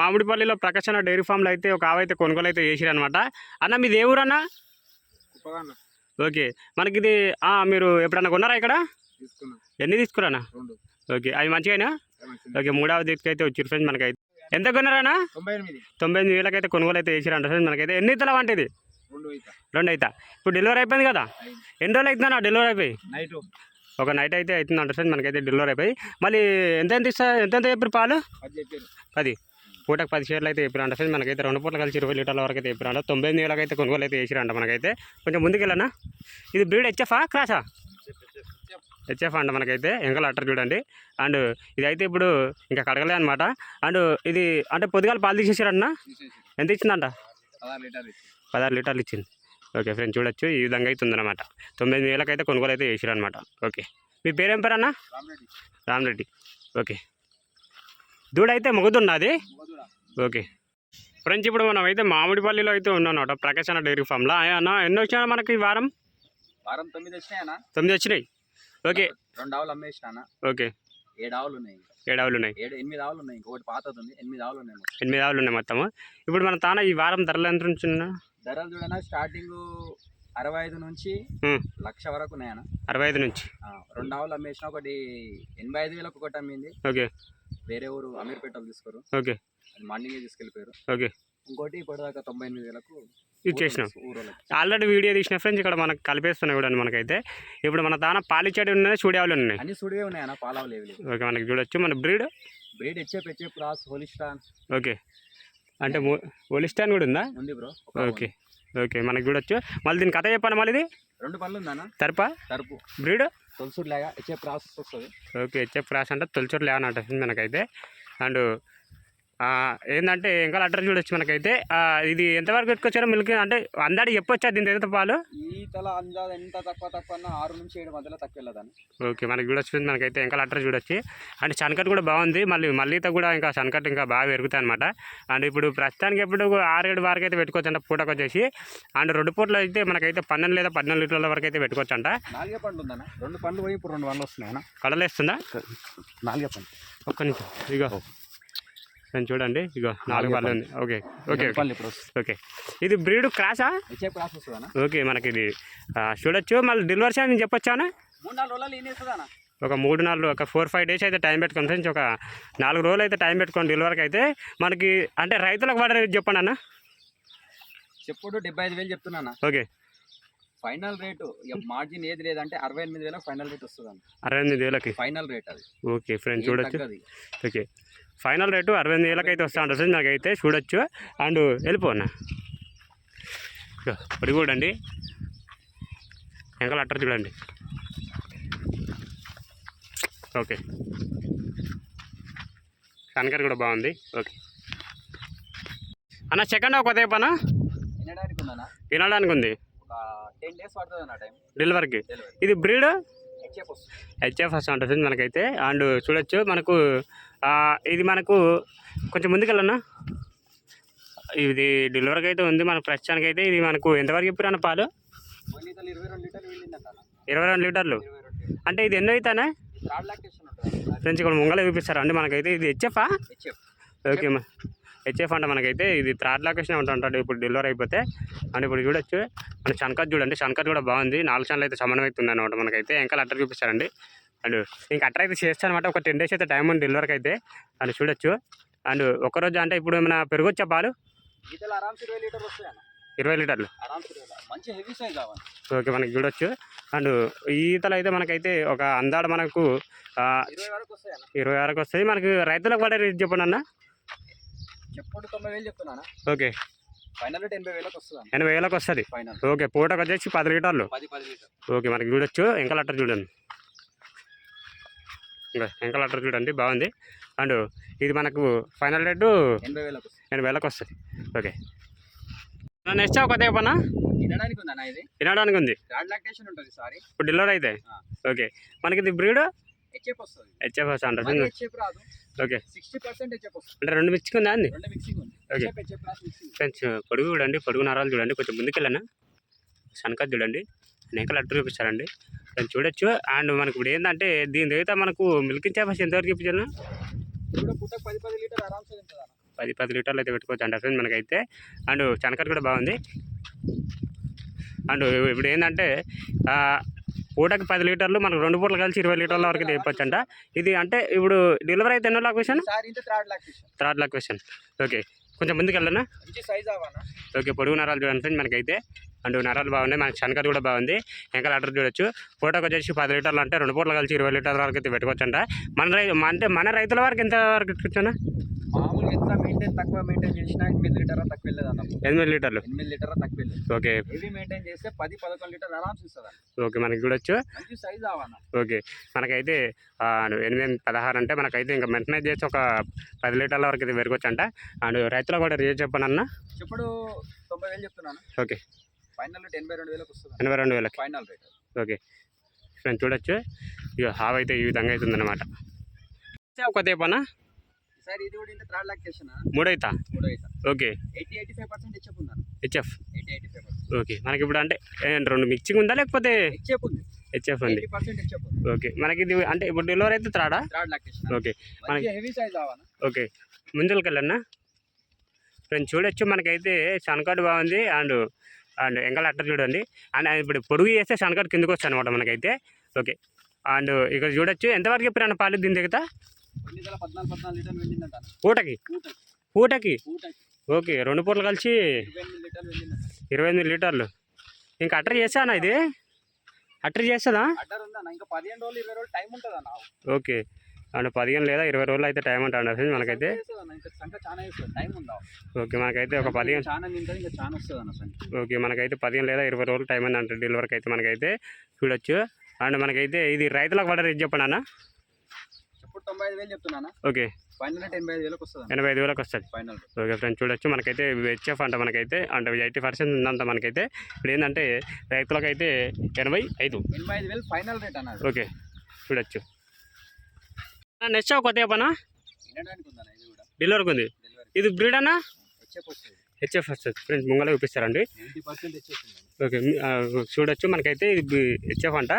మామిడిపల్లిలో ప్రకాశన dairy ఫామ్లో అయితే ఒక ఆవు అయితే కొనుగోలు అయితే చేసిరనమాట అన్న మీది ఏ ఊరన్నా? ఓకే. మనకి ఇది మీరు ఎప్పుడన్నా కొన్నారా ఇక్కడ? ఎన్ని తీసుకురానా? ఓకే. అవి మంచిగానా? ఓకే. మూడవ దిక్కు అయితే వచ్చి ఫ్రెండ్స్ మనకైతే. ఎంత కొన్నారానా తొంభై ఎనిమిది. వేలకైతే కొనుగోలు అయితే చేసిరంట ఫ్రెండ్స్ మనకైతే. ఎన్ని ఇతల వంటిది రెండు అవుతా ఇప్పుడు డెలివరీ అయిపోయింది కదా? ఎన్ని రోజులు అవుతుందా డెలివరీ అయిపోయి? నైట్ ఒక. నైట్ అయితే అవుతుందంట ఫ్రెండ్స్ మనకైతే డెలివరీ అయిపోయి. మళ్ళీ ఎంత ఎంత ఇస్తా ఎంత ఎంత చెప్పారు పాలు? పది. పూటకు పది షేర్లు అయితే చెప్పిరంట ఫ్రెండ్స్ మనకైతే రెండు పూటలు కలిసి ఇరవై లీటర్ల వరకు అయితే చెప్పిరంట తొంభై ఎనిమిది వేలకు అయితే కొనుగోలు అయితే చేసిరంట మనకైతే. కొంచెం ముందుకు వెళ్ళనా ఇది బ్రీడ్ హెచ్ఎఫా క్రాసా హెచ్ఎఫ్ అంట మనకైతే. ఎంకల అట్టర్ చూడండి. అండ్ ఇది అయితే ఇప్పుడు ఇంకా కడగలే అనమాట అండ్ ఇది అంటే పొద్దుగాల పాలు తీసేసారన్న తీసేసి ఎంత ఇచ్చిందంట? పదహారు లీటర్లు ఇచ్చింది. ఓకే ఫ్రెండ్ చూడొచ్చు. ఈ విధంగా అయితే ఉందన్నమాట. తొమ్మిది వేలకు అయితే కొనుగోలు అయితే చేసారనమాట ఓకే. మీ పేరేం పేరు అన్న రామరెడ్డి. రామరెడ్డి. ఓకే. దూడ అయితే మొగదున్నది. ఓకే. ఫ్రెండ్స్ ఇప్పుడు మనం అయితే మామిడిపల్లిలో అయితే ఉన్నాం ప్రకాశన డైరీ ఫామ్లో. అన్న ఎన్ని వచ్చినా మనకి ఈ వారం? వారం తొమ్మిది వచ్చినాయనా తొమ్మిది వచ్చినాయి? ఓకే. రెండు ఆవులు అమ్మేసినా ఓకే. ఏడు ఆవులు ఉన్నాయి ఏడు ఆవులు ఉన్నాయి? ఏడు ఎనిమిది ఆవులు ఉన్నాయి ఇంకొకటి పాతది ఉంది ఎనిమిది ఆవులు ఉన్నాయి మొత్తం. ఎనిమిది ఆవులు ఉన్నాయి మొత్తము. ఇప్పుడు మన తాన ఈ వారం ధరలు ఎంత నుంచి ధరలు చూడనా స్టార్టింగ్ అరవై ఐదు నుంచి. లక్ష వరకు ఉన్నాయన్న. అరవై ఐదు నుంచి. రెండు ఆవులు అమ్మేసిన ఒకటి ఎనభై ఐదు వేలకు ఒకటి అమ్మింది. ఓకే. వేరే ఊరు అమీర్పేటలు తీసుకోరు. ఓకే. అది మండింగే తీసుకెళ్ళిపోయారు. ఓకే. ఇంకోటి ఇప్పటిదాకా తొంభై ఎనిమిది వేలకు ఇచ్చేసినాం ఆల్రెడీ వీడియో తీసిన ఫ్రెండ్స్ ఇక్కడ మనకు కలిపేస్తున్నాయి కూడా మనకైతే. ఇప్పుడు మన తాన పాలిచ్చేటి ఉన్నాయి చూడేవాళ్ళు ఉన్నాయి. అన్ని సుడివే ఉన్నాయన్న పాలావులు ఏవి లేవు. ఓకే మనకి చూడొచ్చు. మన breed? Breed HF HF cross Holstein okay. అంటే ఒలిస్టాన్ కూడా ఉందా? ఉంది బ్రో. ఓకే. ఓకే మనకి చూడొచ్చు. మళ్ళీ దీని కథ చెప్పాను మళ్ళీ ఇది? రెండు పనులు ఉందన్న. తరపా? తరుపు. బ్రీడ్? తొలసూరు లేగా హెచ్ఎఫ్ రాస్ వస్తుంది. ఓకే హెచ్ఎఫ్ రాస్ అంటే తొలిచూరు లేవనంట మనకైతే. అండ్ ఏంటంటే ఇంకా అడ్రస్ చూడొచ్చు మనకైతే. ఇది ఎంతవరకు పెట్టుకొచ్చారో మిల్క్ అంటే అందాడి చెప్పొచ్చా దీని ఎంత పాలు? ఈ తల అందాజ ఎంత తక్కువ తక్కువ అన్న ఆరు నుంచి ఏడు మధ్యలో తక్కువ వెళ్ళదని ఓకే మనకి చూడొచ్చు మనకైతే ఇంకా అడ్రస్ చూడొచ్చు. అండ్ సన్కట్ కూడా బాగుంది. మళ్ళీ మళ్ళీతో కూడా ఇంకా సన్కట్ ఇంకా బాగా పెరుగుతాయి అనమాట అండ్ ఇప్పుడు ప్రస్తుతానికి ఎప్పుడు ఆరేడు వరకు అయితే పెట్టుకోవచ్చు అంట పూటకు వచ్చేసి. అండ్ రెండు పూటలు అయితే మనకైతే పన్నెండు లేదా పన్నెండు లీటర్ల వరకు అయితే పెట్టుకోవచ్చు అంట నాలుగే పండ్లు ఉందన్న. రెండు పండ్లు పోయి ఇప్పుడు రెండు పండ్లు వస్తున్నాయన్న. కడలేస్తుందా నాలుగే పండ్లు. ఒక్క నిమిషం ఇగో నేను చూడండి ఇగో నాలుగు పళ్ళు. ఉంది. Okay okay okay. ఇది బ్రీడ్ క్రాసా ఓకే మనకి ఇది చూడొచ్చు. మళ్ళీ డెలివరీ అని చెప్పొచ్చానా? ఒక మూడు నాలుగు ఒక ఫోర్ ఫైవ్ డేస్ అయితే టైం పెట్టుకోండి ఫ్రెండ్స్ ఒక నాలుగు రోజులు అయితే టైం పెట్టుకోండి డెలివరీకి అయితే మనకి అంటే రైతులకు పడే రేట్ చెప్పండి అన్న. చెప్పుడు డెబ్బై ఐదు వేలు చెప్తున్నా ఓకే. ఫైనల్ రేటు మార్జిన్ ఏది లేదంటే అరవై ఎనిమిది వేలకు ఫైనల్ రేట్ వస్తుంది అరవై ఎనిమిది వేలకి? ఫైనల్ రేట్ అది. ఓకే ఫ్రెండ్స్ చూడొచ్చు. ఓకే. ఫైనల్ రేటు అరవై ఎనిమిది వేలకి అయితే వస్తా ఉంటుంది నాకైతే చూడొచ్చు. అండ్ వెళ్ళిపోనా పొడి చూడండి వెంకల అట్టర్ చూడండి. ఓకే. కనకర్ కూడా బాగుంది. ఓకే. అన్న సెకండ్ ఒక పనా వినడానికి ఉందన్న. వినడానికి ఉంది. డెలివరీకి. డెలివరీ. ఇది బ్రీడ్? హెచ్ఎఫ్ వస్తూ ఉంటుంది మనకైతే. అండ్ చూడొచ్చు మనకు ఇది మనకు కొంచెం ముందుకెళ్ళన్నా. ఇది డెలివరీకి అయితే ఉంది మన ప్రస్తుతానికి అయితే ఇది మనకు ఎంతవరకు చెప్పారన్న పాలు? ఇరవై రెండు లీటర్లు. అంటే ఇది ఎన్నో అవుతానే ఉంటుంది. ఫ్రెండ్స్ ఇక్కడ ముంగల చూపిస్తారు అండి మనకైతే. ఇది హెచ్ఎఫా? హెచ్ఎఫ్. ఓకే మా హెచ్ఎఫ్ అంటే మనకైతే ఇది థర్డ్ లొకేషన్ ఉంటుంటాడు ఇప్పుడు డెలివరీ అయిపోతే అండ్ ఇప్పుడు చూడొచ్చు. మన షన్కట్ చూడండి. షన్కట్ కూడా బాగుంది. నాలుగు ఛానల్ అయితే సమానం అవుతుంది అనమాట మనకైతే. ఇంకా అట్టర్ చూపిస్తారండి. అండ్ ఇంకా అట్టర్ అయితే చేస్తాను అనమాట ఒక టెన్ డేస్ అయితే టైం ఉంది డెలివరీకి అయితే అండ్ చూడొచ్చు. అండ్ ఒకరోజు అంటే ఇప్పుడు ఏమైనా పెరగొచ్చా పాలు? ఇరవై లీటర్లు. ఓకే మనకి చూడొచ్చు. అండ్ ఈతలు అయితే మనకైతే ఒక అందాడ మనకు ఇరవై వరకు వస్తాయి. మనకి రైతులకు పడే రేట్ చెప్పండి అన్న. చెప్పుడు తొంభై వేలు చెప్తున్నా ఓకే. ఫైనల్ ఎనభై వేలకు వస్తుంది? అన్న ఎనభై వేలకు వస్తుంది. ఫైనల్. ఓకే పూటకు వచ్చేసి పది లీటర్లు. ఓకే మనకి చూడొచ్చు. ఇంకా లెటర్ చూడండి. ఇంకా ఇంకా లెటర్ చూడండి బాగుంది. అండ్ ఇది మనకు ఫైనల్ రేటు ఎనభై వేలకు వస్తుంది. ఎనభై వేలకు వస్తుంది. ఓకే. నెక్స్ట్ ఒక పన్నా తినడానికి ఇది? తినడానికి ఉంది. ఇప్పుడు డెలివరీ అయితే. ఓకే. మనకి ఇది బ్రీడ్ హెచ్ఎఫ్ వస్తుంది. హెచ్ఎఫ్ అంటారు మరి హెచ్ఎఫ్ రాదు. ఓకే సిక్స్టీ పర్సెంట్ హెచ్ఎఫ్ వస్తుంది. అంటే రెండు మిక్స్కి ఉందా అండి? రెండు మిక్సింగ్ ఉంది. మిక్సింగ్ ఫ్రెండ్స్ పొడుగు చూడండి పొడుగు నరాలు చూడండి కొంచెం ముందుకెళ్ళనా? సనకత్ చూడండి వెనకాల అట్టు చూపిస్తారండి. దాన్ని చూడొచ్చు. అండ్ మనకు ఇప్పుడు ఏంటంటే దీని దగ్గర మనకు మిల్క్ చేపస్ ఎంతవరకు చూపించాను పది పది లీటర్లు అయితే పెట్టుకోవచ్చు అండి మనకైతే. అండ్ చనకట్ కూడా బాగుంది. అండ్ ఇప్పుడు ఏంటంటే పూటకి పది లీటర్లు మనకు రెండు పూటలు కలిసి ఇరవై లీటర్ల వరకు తెప్పచ్చు అంట ఇది అంటే ఇప్పుడు డెలివరీ అయితే ఎన్నో లాక్ క్వశ్చన్ థర్డ్ లాక్ క్వశ్చన్ ఓకే కొంచెం ముందుకు వెళ్ళనా? ఓకే పొడుగు నరాలు చూడండి మనకైతే. అండ్ నరాలు బాగున్నాయి మనకి శనకర్ కూడా బాగుంది. ఇంకా అడ్డర్ చూడొచ్చు. పూటకు వచ్చేసి పది లీటర్లు అంటే రెండు పూటలు కలిసి ఇరవై లీటర్ల వరకు అయితే పెట్టుకోవచ్చు అంట మన రై అంటే మన రైతుల వరకు ఎంత వరకు పెట్టుకోవచ్చా ఎంత మెయింటైన్ తక్కువ మెయింటైన్ చేసినా ఎనిమిది లీటర్ తక్కువ వెళ్ళదు అన్న. ఎనిమిది లీటర్లు? ఎనిమిది లీటర్ తక్కువ వెళ్ళదు. ఓకే. హెవీ మెయింటైన్ చేస్తే పది పదకొండు లీటర్ ఆరామ్స్ ఇస్తుంది ఓకే మనకి చూడొచ్చు మంచి సైజ్ అవ్వనా ఓకే. మనకైతే ఎనిమిది పదహారు అంటే మనకైతే ఇంకా మెయింటైన్ చేసి ఒక పది లీటర్ల వరకు అయితే పెరగచ్చు అంట అండ్ రైతులు కూడా రేట్ చెప్పండి అన్న? ఇప్పుడు తొంభై వేలు చెప్తున్నాను. ఓకే. ఫైనల్ రేట్ ఎనభై రెండు వేలకు వస్తుంది ఎనభై రెండు వేలకి? Final rate okay. ఫ్రెండ్స్ చూడొచ్చు. ఇక హావ్ అయితే ఈ విధంగా అవుతుంది అనమాట ఒక తేపనా సార్ ఇది కూడా ఇంత థర్డ్ మూడో okay. Eighty eighty five percent HF ఉందా? HF? Eighty eighty five percent. Okay. మనకి ఇప్పుడు అంటే రెండు మిక్సింగ్ ఉందా లేకపోతే హెచ్ఎప్ ఉంది. హెచ్ఎఫ్ ఉంది? ఓకే. మనకి ఇది అంటే ఇప్పుడు డెలివరీ అయితే త్రాడా ఓకే. మంచి హెవీ సైజ్ ఓకే. ముందుకు వెళ్ళన్నా ఫ్రెండ్స్ చూడొచ్చు. మనకైతే సన్కాట్ బాగుంది. అండ్ అండ్ ఎంకల్ అట్ట చూడండి. అండ్ ఇప్పుడు పొడుగు చేస్తే సన్కాట్ కిందకు వస్తుంది అనమాట మనకైతే. ఓకే. అండ్ ఇక్కడ చూడొచ్చు. ఎంతవరకు చెప్పిన పాలు దీని దిగుతా పూటకి? పూటకి. ఓకే రెండు పూటలు కలిసి ఇరవై ఎనిమిది లీటర్లు ఇంకా అట్టర్ చేస్తానా ఇది? అట్టర్ చేస్తుందా? ఓకే. అండ్ పదిహేను లేదా ఇరవై రోజులు అయితే టైం అంటాడు ఫ్రెండ్స్ మనకైతే. ఓకే మనకైతే ఒక పదిహేను ఓకే మనకైతే పదిహేను లేదా ఇరవై రోజులు టైం ఉంది అంటే డెలివరీకి అయితే మనకైతే చూడొచ్చు. అండ్ మనకైతే ఇది రైతులకు పడ రేట్ చెప్పండి అన్న? తొంభై ఐదు వేలు చెప్తున్నానా? ఓకే. ఫైనల్ ఎనభై ఐదు వేలకు వస్తుంది? ఎనభై ఐదు వేలకు వస్తుంది. ఫైనల్. ఓకే ఫ్రెండ్స్ చూడొచ్చు. మనకైతే హెచ్ఎఫ్ అంట మనకైతే అంటే ఎయిటీ పర్సెంట్ ఉందంట మనకైతే ఇప్పుడు ఏంటంటే రైతులకైతే ఎనభై ఐదు ఎనభై ఐదు వేలు ఫైనల్ రేట్ అన్నాడు. ఓకే చూడొచ్చు. నెక్స్ట్ కొత్త చెప్పనా డెలివరీకి ఉంది. ఇది బ్రీడ్ అన్నా? హెచ్ఎఫ్ వస్తుంది. ఫ్రెండ్స్ ముంగల చూపిస్తారండి. ఓకే చూడొచ్చు. మనకైతే ఇది హెచ్ఎఫ్ అంట.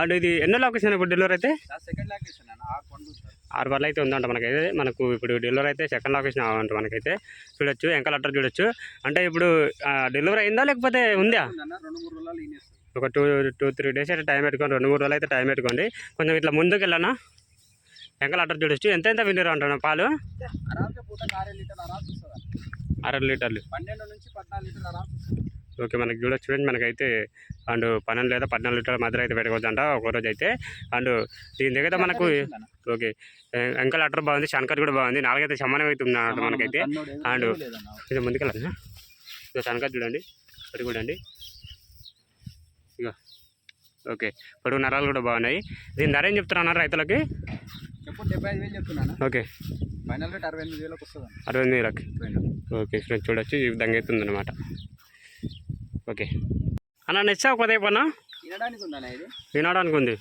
అండ్ ఇది ఎన్నో లొకేషన్ ఇప్పుడు డెలివరీ అయితే? ఆరు బర్లు అయితే ఉందంట మనకైతే. మనకు ఇప్పుడు డెలివరీ అయితే సెకండ్ లొకేషన్ అవ్వంట మనకైతే. చూడొచ్చు ఎంకల్ అట్టర్ చూడొచ్చు. అంటే ఇప్పుడు డెలివరీ అయిందా లేకపోతే ఉందా? ఒక టూ టూ త్రీ డేస్ అయితే టైం పెట్టుకోండి. రెండు మూడు రోజులు అయితే టైం పెట్టుకోండి. కొంచెం ఇట్లా ముందుకు వెళ్ళానా? ఎంకల్ అట్టర్ చూడొచ్చు. ఎంత ఎంత విన్నర్ అంటాను పాలు? అర లీటర్లు. పన్నెండు నుంచి పద్నాలుగు ఓకే మనకి చూడొచ్చు ఫ్రెండ్స్ మనకైతే అండ్ పన్నెండు లేదా పద్నాలుగు లీటర్ల మధ్య అయితే పెట్టుకోవచ్చు అంట ఒక రోజు అయితే. అండ్ దీని దగ్గర మనకు ఓకే ఎంకల్ అట్టర్ బాగుంది శంకర్ కూడా బాగుంది నాలుగైతే సమానం అవుతుంది అన్నమాట మనకైతే అండ్ ఇది ముందుకెళ్ళండి. ఇక శనగ చూడండి అది కూడా అండి ఇక ఓకే పొడుగు నరాలు కూడా బాగున్నాయి. దీని ధర ఏం చెప్తున్నారు రైతులకి? ఓకే. అరవై ఎనిమిది వేలకు ఓకే ఫ్రెండ్స్ చూడొచ్చు ఈ విధంగా అవుతుంది అనమాట ఓకే. అన్న నెచ్చా ఒక పన్నా వినడానికి ఉంది.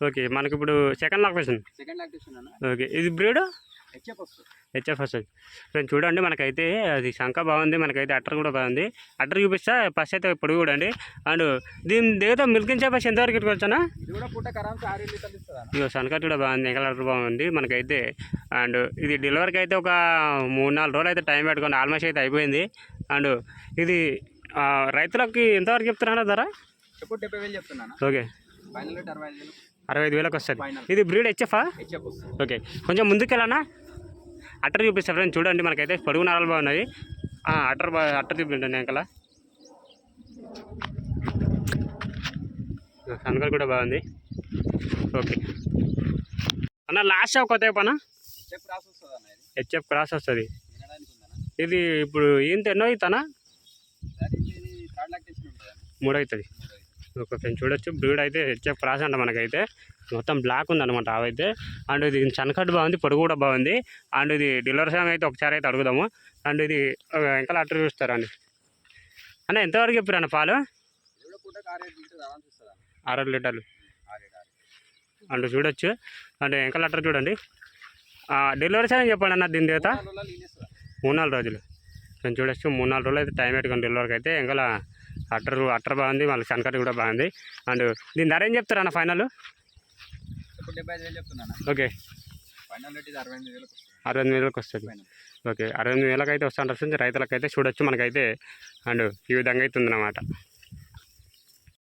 ఓకే మనకి ఇప్పుడు సెకండ్ లాక్టేషన్ ఓకే ఇది బ్రీడ్? హెచ్ఎఫ్ వస్తుంది. ఫ్రెండ్స్ చూడండి మనకైతే అది శంఖ బాగుంది మనకైతే అట్టర్ కూడా బాగుంది. అట్టర్ చూపిస్తా ఫస్ట్ అయితే పొడుగు చూడండి. అండ్ దీని దగ్గర మిల్కింగ్ చెప్పేసి ఎంతవరకు అన్న? ఇక సన్కట్ కూడా బాగుంది ఎంకల్ అట్టర్ బాగుంది మనకైతే. అండ్ ఇది డెలివరీకి అయితే ఒక మూడు నాలుగు రోజులు అయితే టైం పెట్టుకోండి ఆల్మోస్ట్ అయితే అయిపోయింది. అండ్ ఇది రైతులకి ఎంతవరకు చెప్తున్నా ధర ఓకే. అరవై ఐదు వేలకు వస్తుంది. ఇది బ్రీడ్ హెచ్ఎఫా ఓకే. కొంచెం ముందుకెళ్ళనా? అట్టర్ చూపిస్తా ఫ్రెండ్ చూడండి మనకైతే పొడుగు నరాలు బాగున్నాయి. అట్టర్ బా అట్టర్ చూపించండి వెనకాల. సనకలు కూడా బాగుంది. ఓకే. అన్న లాస్ట్ కొత్త పనా హెచ్ఎఫ్ క్రాస్ వస్తుంది. ఇది ఇప్పుడు ఏంటి ఎన్నో అవుతానా? దానికి ఒక ఫ్రెండ్ చూడొచ్చు. బ్రీడ్ అయితే హెచ్ఎఫ్ క్రాస్ అంట మనకైతే. మొత్తం బ్లాక్ ఉందన్నమాట అవైతే అండ్ ఇది చనకట్టు బాగుంది పొడుగు కూడా బాగుంది. అండ్ ఇది డెలివరీ సమయం అయితే ఒకసారి అయితే అడుగుదాము. అండ్ ఇది ఇంకా అట్టర్ చూస్తారండి అన్న ఎంతవరకు చెప్పారు అన్న పాలు? ఇది కూడా పూట ఆరు ఏడు లీటర్ ఆరామ్స్ ఇస్తుంది అన్న ఆరు లీటర్లు. అండ్ చూడొచ్చు. అండ్ ఇంకా అట్టర్ చూడండి. డెలివరీ సమయం చెప్పండి అన్న దీని ఈనేస్తుంది మూడు నాలుగు రోజులు నేను చూడొచ్చు. మూడు నాలుగు రోజులు అయితే టైం పెట్టుకుని డెలివరీకి అయితే. ఇంకా అట్టర్ అట్టర్ బాగుంది మళ్ళీ చనకట్టు కూడా బాగుంది. అండ్ దీని ధర ఏం చెప్తారు అన్న ఫైనల్? ఓకే. అరవై ఎనిమిది వేలకు వస్తుంది. ఓకే. అరవై ఎనిమిది వేలకు అయితే వస్తుంటారు రైతులకైతే చూడొచ్చు మనకైతే. అండ్ ఈ విధంగా అయితే ఉందన్నమాట